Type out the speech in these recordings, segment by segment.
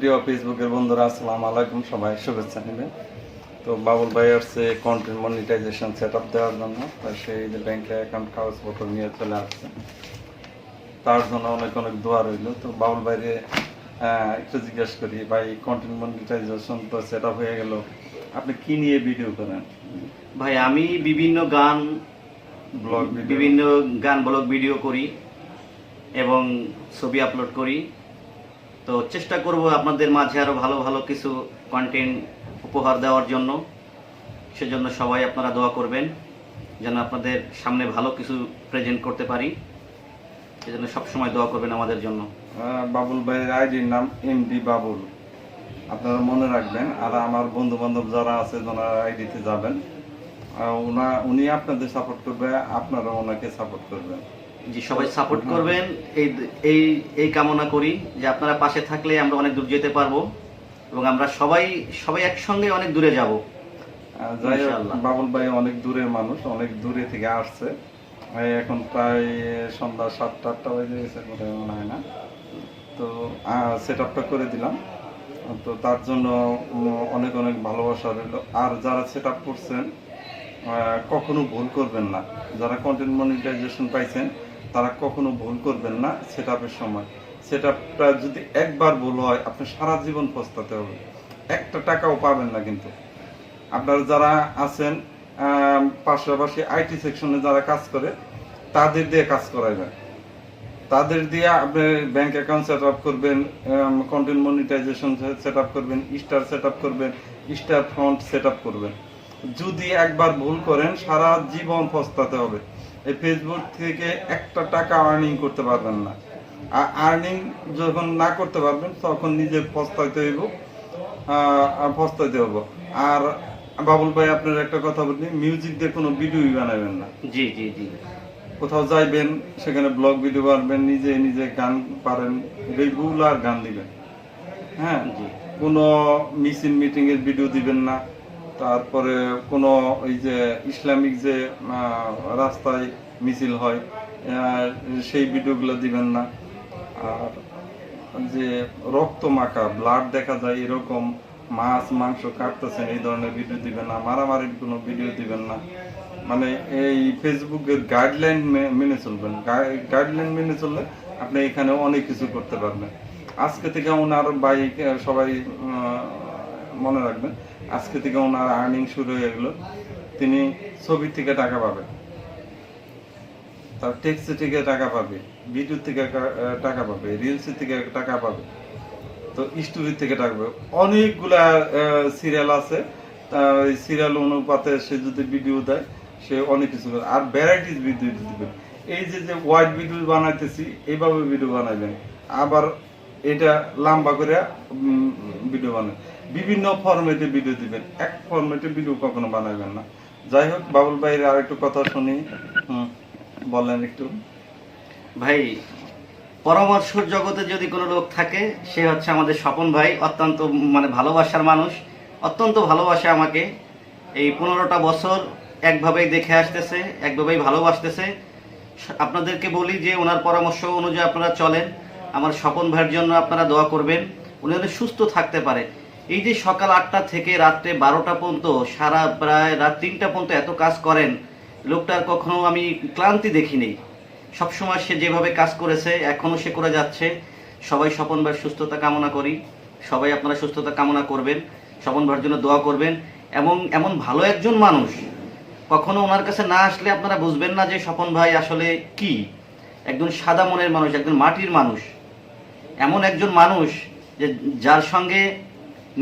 প্রিয় ফেসবুকের বন্ধুরা আসসালামু আলাইকুম। সবাই শুভেচ্ছা নেবেন। তো বাবুল ভাই আসছে কন্টেন্ট মনিটাইজেশন সেট আপ দেওয়ার জন্য। তার সেই যে ব্যাংকে অ্যাকাউন্ট কাগজপত্র নিয়ে চলে আসছে। তার জন্য অনেক অনেক দোয়া রইল। তো বাবুল ভাইরে একটু জিজ্ঞেস করি ভাই কন্টেন্ট মনিটাইজেশন তো সেট আপ হয়ে গেল। আপনি কি নিয়ে ভিডিও করেন? ভাই আমি বিভিন্ন গান ব্লগ বিভিন্ন গান ব্লগ ভিডিও করি এবং ছবি আপলোড করি। তো চেষ্টা করব আপনাদের মাঝে আরও ভালো ভালো কিছু কন্টেন্ট উপহার দেওয়ার জন্য। সেজন্য সবাই আপনারা দোয়া করবেন, যেন আপনাদের সামনে ভালো কিছু প্রেজেন্ট করতে পারি। সেজন্য সবসময় দোয়া করবেন আমাদের জন্য। বাবুল ভাইয়ের আইডির নাম এমডি বাবুল। আপনারা মনে রাখবেন, আর আমার বন্ধু বান্ধব যারা আছে, ওনার আইডিতে যাবেন। উনি আপনাদের সাপোর্ট করবে আপনারা ওনাকে সাপোর্ট করবেন। যে সবাই সাপোর্ট করবেন। এই এই এই কামনা করি যে আপনারা পাশে থাকলে আমরা অনেক দূর যেতে পারব এবং আমরা সবাই সবাই একসঙ্গে অনেক দূরে যাব। যাই বাবুল ভাই অনেক দূরের মানুষ অনেক দূরে থেকে আসছে। এখন প্রায় সন্ধ্যা সাতটা আটটা বাজে গেছে মনে হয় মনে হয় না। তো সেট আপটা করে দিলাম। তো তার জন্য অনেক অনেক ভালোবাসা রইল। আর যারা সেট আপ করছেন কখনো ভুল করবেন না। যারা কন্টেন্ট মনিটাইজেশন পাইছেন তারা কখনো ভুল করবেন না, সেট সময়। সেট যদি একবার ভুল হয় আপনি সারা জীবন পস্তাতে হবে। একটা টাকাও পাবেন না কিন্তু। আপনারা যারা আছেন পাশাপাশি আইটি সেকশনে যারা কাজ করে, তাদের দিয়ে কাজ করাইবেন। তাদের দিয়ে আপনি ব্যাংক অ্যাকাউন্ট সেট আপ করবেন কন্টেন্ট মনিটাইজেশন সেট আপ করবেন, স্টার সেট আপ করবেন, স্টার ফ্রন্ট সেট আপ করবেন। যদি একবার ভুল করেন, সারা জীবন পস্তাতে হবে। এই ফেসবুক থেকে একটা টাকা আর্নিং করতে পারবেন না। আর আর্নিং যখন না করতে পারবেন তখন নিজে পস্তাইতে হইব পস্তাইতে হব আর বাবুল ভাই আপনার একটা কথা বলি মিউজিক দিয়ে কোনো ভিডিওই বানাবেন না। জি জি জি। কোথাও যাইবেন সেখানে ব্লগ ভিডিও বানাবেন নিজে নিজে গান পারেন রেগুলার গান দিবেন। হ্যাঁ? কোনো মিছিল মিটিংয়ের ভিডিও দিবেন না। তারপরে কোনো ওই যে ইসলামিক যে রাস্তায় মিছিল হয় সেই ভিডিওগুলো দিবেন না। আর যে রক্ত মাখা ব্লাড দেখা যায় এরকম, মাছ, মাংস কাটতেছেন, এই ধরনের ভিডিও দিবেন না, মারামারির কোনো ভিডিও দিবেন না। মানে এই ফেসবুকের গাইডলাইন মেনে চলবেন। গাইডলাইন মেনে চললে আপনি এখানে অনেক কিছু করতে পারবেন। আজকে থেকে ওনার বাইক সবাই মনে রাখবেন, আজকে থেকে ওনার আর্নিং শুরু হয়ে গেল। তিনি ছবি থেকে টাকা পাবেন। তার টেক্সি থেকে টাকা পাবে ভিডিও থেকে টাকা পাবে রিলস থেকে টাকা পাবে। তো স্টোরি থেকে টাকা পাবে। অনেকগুলা সিরিয়াল আছে। সিরিয়াল অনুপাতে সে যদি ভিডিও দেয়, সে অনেক কিছু আর ভ্যারাইটিস ভিডিও দিবে এই যে যে হোয়াইট ভিডিও বানাইতেছি, এইভাবে ভিডিও বানাইবেন। আবার এটা লম্বা করে ভিডিও বানাবেন বিভিন্ন ফরম্যাটে ভিডিও দিবেন। এক ফরম্যাটে ভিডিও কখনো বানাবেন না। যাই হোক, বাবুল ভাইয়ের আর একটু কথা শুনি। বলেন একটু। ভাই পরামর্শ জগতে যদি কোনো লোক থাকে, সে হচ্ছে আমাদের স্বপন ভাই। অত্যন্ত মানে ভালোবাসার মানুষ। অত্যন্ত ভালোবাসে আমাকে। এই পনেরোটা বছর একভাবেই দেখে আসতেছে, একভাবেই ভালোবাসতেছে। আপনাদেরকে বলি যে, ওনার পরামর্শ অনুযায়ী আপনারা চলেন। আমার স্বপন ভাইয়ের জন্য আপনারা দোয়া করবেন। উনি যেন সুস্থ থাকতে পারে। এই যে সকাল আটটা থেকে রাত্রে বারোটা পর্যন্ত, সারা প্রায় রাত তিনটা পর্যন্ত এত কাজ করেন লোকটার কখনো আমি ক্লান্তি দেখিনি। সবসময় সে যেভাবে কাজ করেছে, এখনও সে করে যাচ্ছে। সবাই স্বপন ভাইয়ের সুস্থতা কামনা করি। সবাই আপনারা সুস্থতা কামনা করবেন। স্বপন ভাইয়ের জন্য দোয়া করবেন। এবং এমন ভালো একজন মানুষ কখনো ওনার কাছে না আসলে আপনারা বুঝবেন না যে স্বপন ভাই আসলে কি? একজন সাদা মনের মানুষ, একজন মাটির মানুষ। এমন একজন মানুষ যে যার সঙ্গে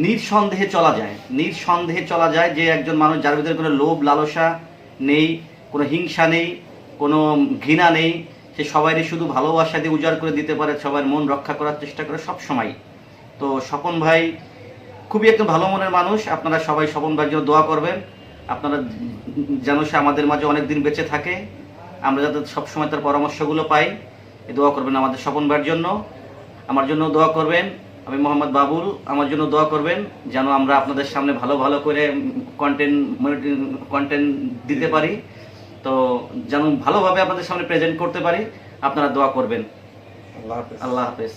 নিঃসন্দেহে চলা যায়, নিঃসন্দেহে চলা যায় যে একজন মানুষ যার ভিতরে কোনো লোভ, লালসা নেই, কোনো হিংসা নেই, কোনো ঘৃণা নেই, সে সবাইকে শুধু ভালোবাসা দিয়ে উজাড় করে দিতে পারে, সবার মন রক্ষা করার চেষ্টা করে সব সময় তো স্বপন ভাই খুবই একজন ভালো মনের মানুষ, আপনারা সবাই স্বপন ভাইয়ের জন্য দোয়া করবেন। আপনারা যেন সে আমাদের মাঝে অনেক দিন বেঁচে থাকে। আমরা যাতে সবসময় তার পরামর্শগুলো পাই এই দোয়া করবেন আমাদের স্বপন ভাইয়ের জন্য। আমার জন্য দোয়া করবেন। আমি মোহাম্মদ বাবুল আমার জন্য দোয়া করবেন যেন আমরা আপনাদের সামনে ভালো ভালো করে কন্টেন্ট কন্টেন্ট দিতে পারি। তো যেন ভালোভাবে আপনাদের সামনে প্রেজেন্ট করতে পারি আপনারা দোয়া করবেন। আল্লাহ হাফেজ। আল্লাহ হাফেজ।